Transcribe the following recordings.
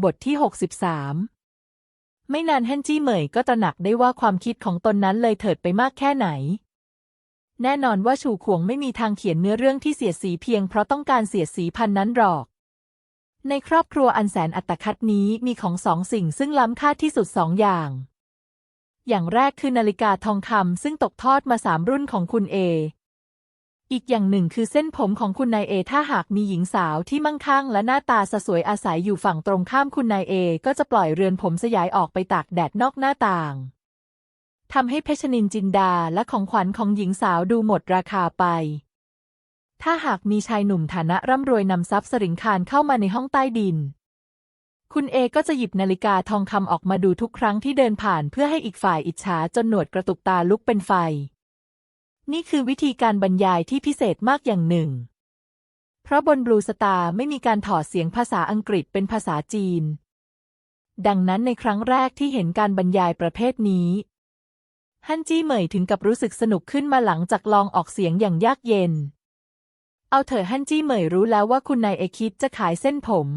บทที่ 63 ไม่นานฮันจี้เหมยก็ตระหนักได้ว่าความคิดของตนนั้นเลยเถิดไปมากแค่ไหน แน่นอนว่าฉูขวงไม่มีทางเขียนเนื้อเรื่องที่เสียสีเพียงเพราะต้องการเสียสีพันนั้นหรอก ในครอบครัวอันแสนอัตคัดนี้มีของสองสิ่งซึ่งล้ำค่าที่สุดสองอย่าง อย่างแรกคือนาฬิกาทองคำซึ่งตกทอดมาสามรุ่นของคุณเอ อีกอย่างหนึ่งคือเส้นผมของคุณนายเอ ถ้าหากมีหญิงสาวที่มั่งคั่งและหน้าตาสสวยอาศัยอยู่ฝั่งตรงข้ามคุณนายเอ ก็จะปล่อยเรือนผมสยายออกไปตากแดดนอกหน้าต่างทำให้เพชรนินจินดาและของขวัญของหญิงสาวดูหมดราคาไป ถ้าหากมีชายหนุ่มฐานะร่ำรวยนำทรัพย์สริงคารเข้ามาในห้องใต้ดิน คุณเอก็จะหยิบนาฬิกาทองคำออกมาดูทุกครั้งที่เดินผ่านเพื่อให้อีกฝ่ายอิจฉาจนหนวดกระตุกตาลุกเป็นไฟ นี่คือวิธีการบรรยายที่พิเศษมากอย่างหนึ่ง เพราะบนบลูสตาร์ไม่มีการถอดเสียงภาษาอังกฤษเป็นภาษาจีน ดังนั้นในครั้งแรกที่เห็นการบรรยายประเภทนี้ ฮันจี้เหมยถึงกับรู้สึกสนุกขึ้นมาหลังจากลองออกเสียงอย่างยากเย็น เอาเถอะฮันจี้เหมยรู้แล้วว่าคุณนายเอคิดจะขายเส้นผม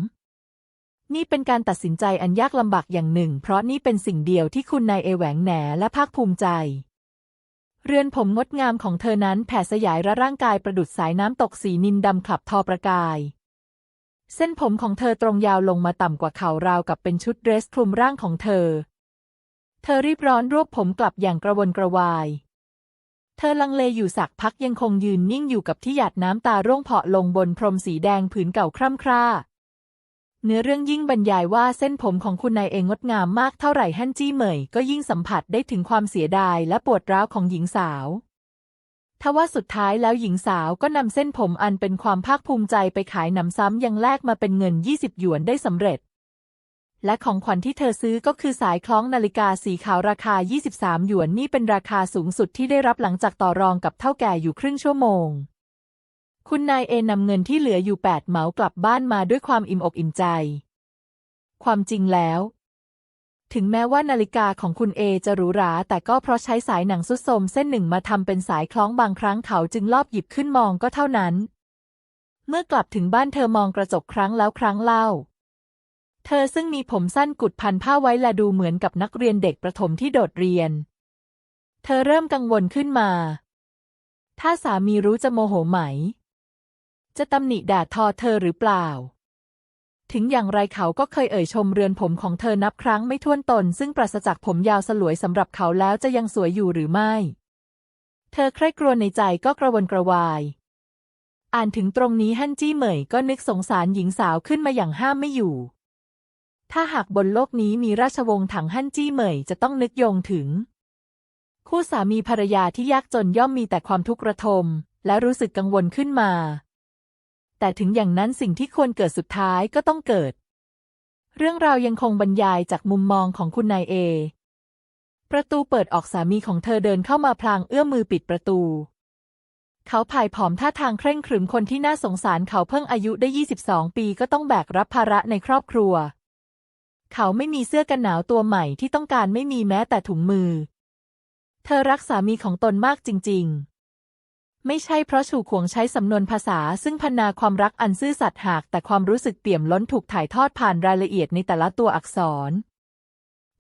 นี่เป็นการตัดสินใจอันยากลำบากอย่างหนึ่ง เพราะนี่เป็นสิ่งเดียวที่คุณนายเอแหวงแหนและภาคภูมิใจ เรือนผมงดงามของเธอนั้นแผ่สยายระร่างกายประดุดสายน้ำตกสีนินดำขับทอประกาย เส้นผมของเธอตรงยาวลงมาต่ำกว่าเข่าราวกับเป็นชุดเดรสคลุมร่างของเธอ เธอรีบร้อนรวบผมกลับอย่างกระวนกระวาย เธอลังเลอยู่สักพักยังคงยืนนิ่งอยู่กับที่หยาดน้ำตาร่วงเพาะลงบนพรมสีแดงผืนเก่าคร่ำคร่า เนื้อเรื่องยิ่งบรรยายว่าเส้นผมของคุณนายเองงดงามมากเท่าไหร่ฮั่นจี้เหมยก็ยิ่งสัมผัสได้ถึงความเสียดายและปวดร้าวของหญิงสาวทว่าสุดท้ายแล้วหญิงสาวก็นำเส้นผมอันเป็นความภาคภูมิใจไปขายหนำซ้ำยังแลกมาเป็นเงิน 20 หยวนได้สำเร็จ และของขวัญที่เธอซื้อก็คือสายคล้องนาฬิกาสีขาวราคา 23 หยวนนี่เป็นราคาสูงสุดที่ได้รับหลังจากต่อรองกับเท่าแก่อยู่ครึ่งชั่วโมง คุณนายเอนำเงินที่เหลืออยู่แปดเหมากลับบ้านมาด้วยความอิ่มอกอิ่มใจ ความจริงแล้ว ถึงแม้ว่านาฬิกาของคุณเอจะหรูหรา แต่ก็เพราะใช้สายหนังสุดโทรมเส้นหนึ่งมาทำเป็นสายคล้องบางครั้งเขาจึงลอบหยิบขึ้นมองก็เท่านั้น เมื่อกลับถึงบ้านเธอมองกระจกครั้งแล้วครั้งเล่า เธอซึ่งมีผมสั้นกุดพันผ้าไว้และดูเหมือนกับนักเรียนเด็กประถมที่โดดเรียน เธอเริ่มกังวลขึ้นมาถ้าสามีรู้จะโมโหไหม จะตำหนิด่าทอเธอหรือเปล่า ถึงอย่างไรเขาก็เคยเอ่ยชมเรือนผมของเธอนับครั้งไม่ถ้วนตน ซึ่งปราศจากผมยาวสลวยสำหรับเขาแล้วจะยังสวยอยู่หรือไม่ เธอใคร่ครวญในใจก็กระวนกระวาย อ่านถึงตรงนี้ฮั่นจี้เหมยก็นึกสงสารหญิงสาวขึ้นมาอย่างห้ามไม่อยู่ ถ้าหากบนโลกนี้มีราชวงศ์ถังฮั่นจี้เหมยจะต้องนึกโยงถึง คู่สามีภรรยาที่ยากจนย่อมมีแต่ความทุกข์ระทม และรู้สึกกังวลขึ้นมา แต่ถึงอย่างนั้นสิ่งที่ควรเกิดสุดท้ายก็ต้องเกิด เรื่องราวยังคงบรรยายจากมุมมองของคุณนายเอ ประตูเปิดออกสามีของเธอเดินเข้ามาพลางเอื้อมมือปิดประตู เขาผายผอมท่าทางเคร่งขรึมคนที่น่าสงสารเขาเพิ่งอายุได้ 22 ปีก็ต้องแบกรับภาระในครอบครัว เขาไม่มีเสื้อกันหนาวตัวใหม่ที่ต้องการไม่มีแม้แต่ถุงมือ เธอรักสามีของตนมากจริง ๆ ไม่ใช่เพราะฉูขวงใช้สำนวนภาษา ซึ่งพรรณนาความรักอันซื่อสัตย์หาก แต่ความรู้สึกเปี่ยมล้นถูกถ่ายทอดผ่านรายละเอียดในแต่ละตัวอักษร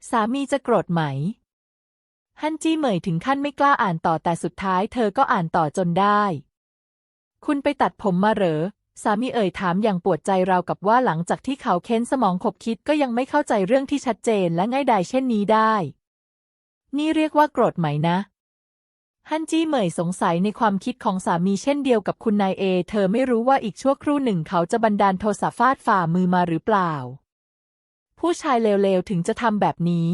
สามีจะโกรธไหม ฮั่นจี้เหมยถึงขั้นไม่กล้าอ่านต่อแต่สุดท้ายเธอก็อ่านต่อจนได้ คุณไปตัดผมมาเหรอ สามีเอ่ยถามอย่างปวดใจราวกับว่าหลังจากที่เขาเค้นสมองขบคิดก็ยังไม่เข้าใจเรื่องที่ชัดเจนและง่ายดายเช่นนี้ได้ นี่เรียกว่าโกรธไหมนะ ฮั่นจี้เหมยสงสัยในความคิดของสามีเช่นเดียวกับคุณนายเอ เธอไม่รู้ว่าอีกชั่วครู่หนึ่งเขาจะบันดาลโทสะฟาดฝ่ามือมาหรือเปล่า ผู้ชายเลวๆ ถึงจะทำแบบนี้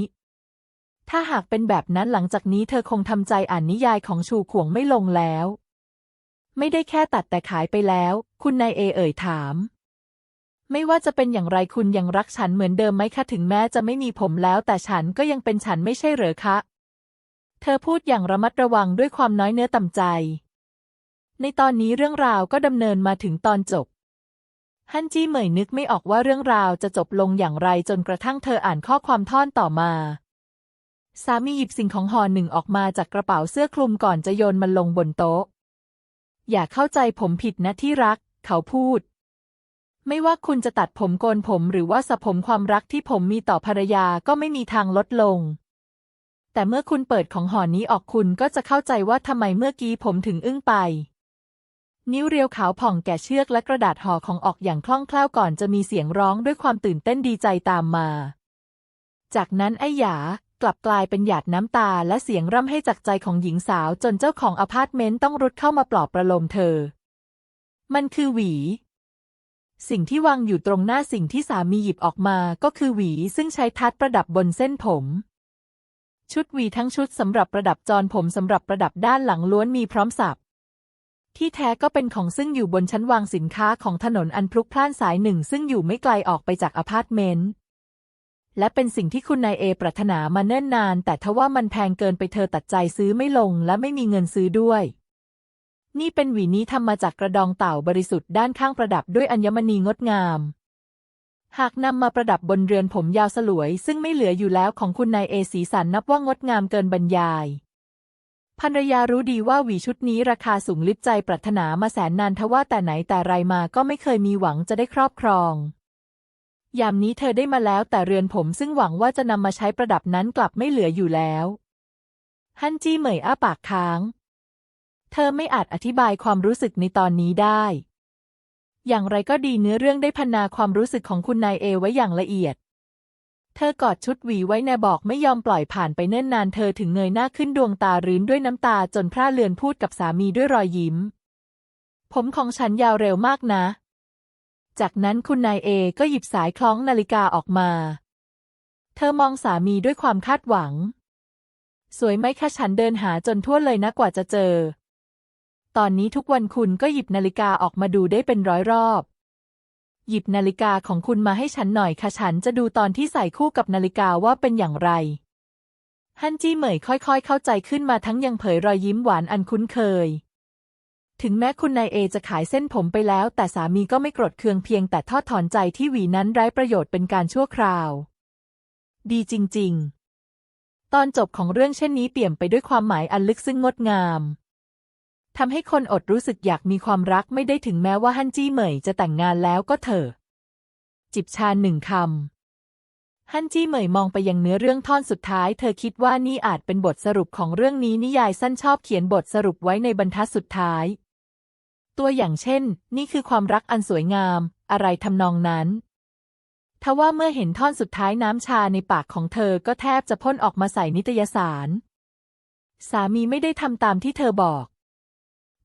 ถ้าหากเป็นแบบนั้นหลังจากนี้เธอคงทำใจอ่านนิยายของชูขวงไม่ลงแล้ว ไม่ได้แค่ตัดแต่ขายไปแล้ว คุณนายเอเอ่ยถาม ไม่ว่าจะเป็นอย่างไรคุณยังรักฉันเหมือนเดิมไหมคะถึงแม้จะไม่มีผมแล้ว แต่ฉันก็ยังเป็นฉันไม่ใช่เหรอคะ เธอพูดอย่างระมัดระวังด้วยความน้อยเนื้อต่ำใจ ในตอนนี้เรื่องราวก็ดำเนินมาถึงตอนจบ ฮั่นจี้เหมยนึกไม่ออกว่าเรื่องราวจะจบลงอย่างไรจนกระทั่งเธออ่านข้อความท่อนต่อมา สามีหยิบสิ่งของห่อหนึ่งออกมาจากกระเป๋าเสื้อคลุมก่อนจะโยนมันลงบนโต๊ะ อย่าเข้าใจผมผิดนะที่รัก เขาพูดไม่ว่าคุณจะตัดผมโกนผมหรือว่าสะผมความรักที่ผมมีต่อภรรยาก็ไม่มีทางลดลง แต่เมื่อคุณเปิดของห่อนี้ออกคุณก็จะเข้าใจว่าทำไมเมื่อกี้ผมถึงอึ้งไป นิ้วเรียวขาวผ่องแก่เชือกและกระดาษห่อของออกอย่างคล่องแคล่วก่อนจะมีเสียงร้องด้วยความตื่นเต้นดีใจตามมา จากนั้นไอ้หยากลับกลายเป็นหยาดน้ำตาและเสียงร่ำให้จากใจของหญิงสาวจนเจ้าของอพาร์ตเมนต์ต้องรุดเข้ามาปลอบประโลมเธอ มันคือหวี สิ่งที่วางอยู่ตรงหน้าสิ่งที่สามีหยิบออกมาก็คือหวีซึ่งใช้ทัดประดับบนเส้นผม ชุดวีทั้งชุดสำหรับประดับจรผมสำหรับประดับด้านหลังล้วนมีพร้อมสับที่แท้ก็เป็นของซึ่งอยู่บนชั้นวางสินค้าของถนนอันพลุกพล่านสายหนึ่ง ซึ่งอยู่ไม่ไกลออกไปจากอพาร์ตเมนต์และเป็นสิ่งที่คุณนายเอปรารถนามาเนิ่นนาน แต่ทว่ามันแพงเกินไปเธอตัดใจซื้อไม่ลงและไม่มีเงินซื้อด้วย นี่เป็นหวีนี้ทำมาจากกระดองเต่าบริสุทธิ์ด้านข้างประดับด้วยอัญมณีงดงาม หากนำมาประดับบนเรือนผมยาวสลวย ซึ่งไม่เหลืออยู่แล้วของคุณนายเอสีสันนับว่างดงามเกินบรรยายภรรยารู้ดีว่าหวีชุดนี้ราคาสูงลิบใจปรารถนามาแสนนานทว่าแต่ไหนแต่ไรมาก็ไม่เคยมีหวังจะได้ครอบครอง ยามนี้เธอได้มาแล้วแต่เรือนผมซึ่งหวังว่าจะนำมาใช้ประดับนั้นกลับไม่เหลืออยู่แล้ว ฮันจี้เหมยอ้าปากค้าง เธอไม่อาจอธิบายความรู้สึกในตอนนี้ได้ อย่างไรก็ดีเนื้อเรื่องได้พรรณนาความรู้สึกของคุณนายเอไว้อย่างละเอียด เธอกอดชุดหวีไว้ในบอกไม่ยอมปล่อยผ่านไปเนิ่นนานเธอถึงเงยหน้าขึ้นดวงตารื้นด้วยน้ำตาจนพร่าเลือนพูดกับสามีด้วยรอยยิ้ม ผมของฉันยาวเร็วมากนะ จากนั้นคุณนายเอก็หยิบสายคล้องนาฬิกาออกมา เธอมองสามีด้วยความคาดหวัง สวยไหมคะฉันเดินหาจนทั่วเลยนะกว่าจะเจอ ตอนนี้ทุกวันคุณก็หยิบนาฬิกาออกมาดูได้เป็นร้อยรอบ หยิบนาฬิกาของคุณมาให้ฉันหน่อยค่ะฉันจะดูตอนที่ใส่คู่กับนาฬิกาว่าเป็นอย่างไร ฮันจี้เหมยค่อยๆ เข้าใจขึ้นมาทั้งยังเผยรอยยิ้มหวานอันคุ้นเคย ถึงแม้คุณนายเอจะขายเส้นผมไปแล้ว แต่สามีก็ไม่โกรธเคืองเพียงแต่ทอดถอนใจที่หวีนั้นไร้ประโยชน์เป็นการชั่วคราว ดีจริง ๆ ตอนจบของเรื่องเช่นนี้เปี่ยมไปด้วยความหมายอันลึกซึ้งงดงาม ทำให้คนอดรู้สึกอยากมีความรักไม่ได้ถึงแม้ว่าฮันจี้เหมยจะแต่งงานแล้วก็เถอะ จิบชาหนึ่งคำ ฮันจี้เหมยมองไปยังเนื้อเรื่องท่อนสุดท้าย เธอคิดว่านี่อาจเป็นบทสรุปของเรื่องนี้นิยายสั้นชอบเขียนบทสรุปไว้ในบรรทัดสุดท้าย ตัวอย่างเช่น นี่คือความรักอันสวยงาม อะไรทำนองนั้นทว่าเมื่อเห็นท่อนสุดท้ายน้ำชาในปากของเธอก็แทบจะพ่นออกมาใส่นิตยสาร สามีไม่ได้ทำตามที่เธอบอก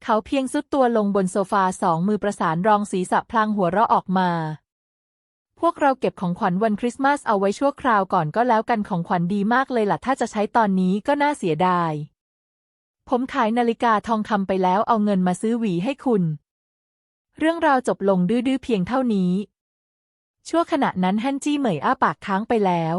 เขาเพียงซุดตัวลงบนโซฟาสองมือประสานรองศีรษะพลางหัวเราะออกมา พวกเราเก็บของขวัญวันคริสต์มาสเอาไว้ชั่วคราวก่อนก็แล้วกันของขวัญดีมากเลยล่ะ ถ้าจะใช้ตอนนี้ก็น่าเสียดาย ผมขายนาฬิกาทองคำไปแล้วเอาเงินมาซื้อหวีให้คุณ เรื่องราวจบลงดื้อๆเพียงเท่านี้ ชั่วขณะนั้นฮันจี้เหมยอ้าปากค้างไปแล้ว